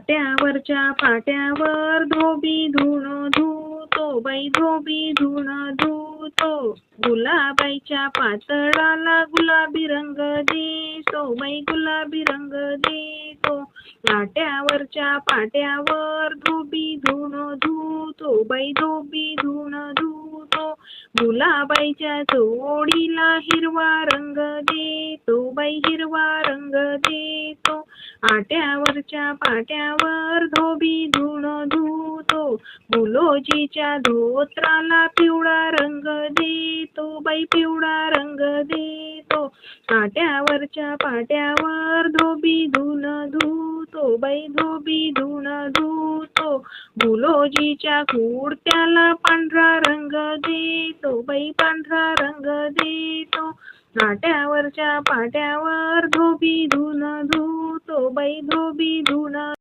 पाट्यावरच्या पाट्यावर धोबी धुण धुतो बाई धोबी धुण धुतो. गुलाबाईच्या पातळाला गुलाबी रंग देतो बाई गुलाबी रंग देतो. पाट्यावरच्या पाट्यावर धोबी धुण धुतो बाई धोबी धुण धुतो. गुलाबाईच्या चोडीला हिरवा रंग देतो बाई हिरवा रंग देतो. आट्यावरच्या पाट्यावर धोबी धुण धुतो. गुलोजीच्या धोत्राला पिवळा रंग देतो. बाई पिवळा रंग देतो. आट्यावरच्या पाट्यावर धोबी धुण धुतो. बाई धोबी धुण धुतो. गुलोजीच्या कुडत्याला पांढरा रंग देतो. बाई पांढरा रंग देतो. नाट्यावरच्या पाट्यावर धोबी धुण धुतो बाई धोबी धुण.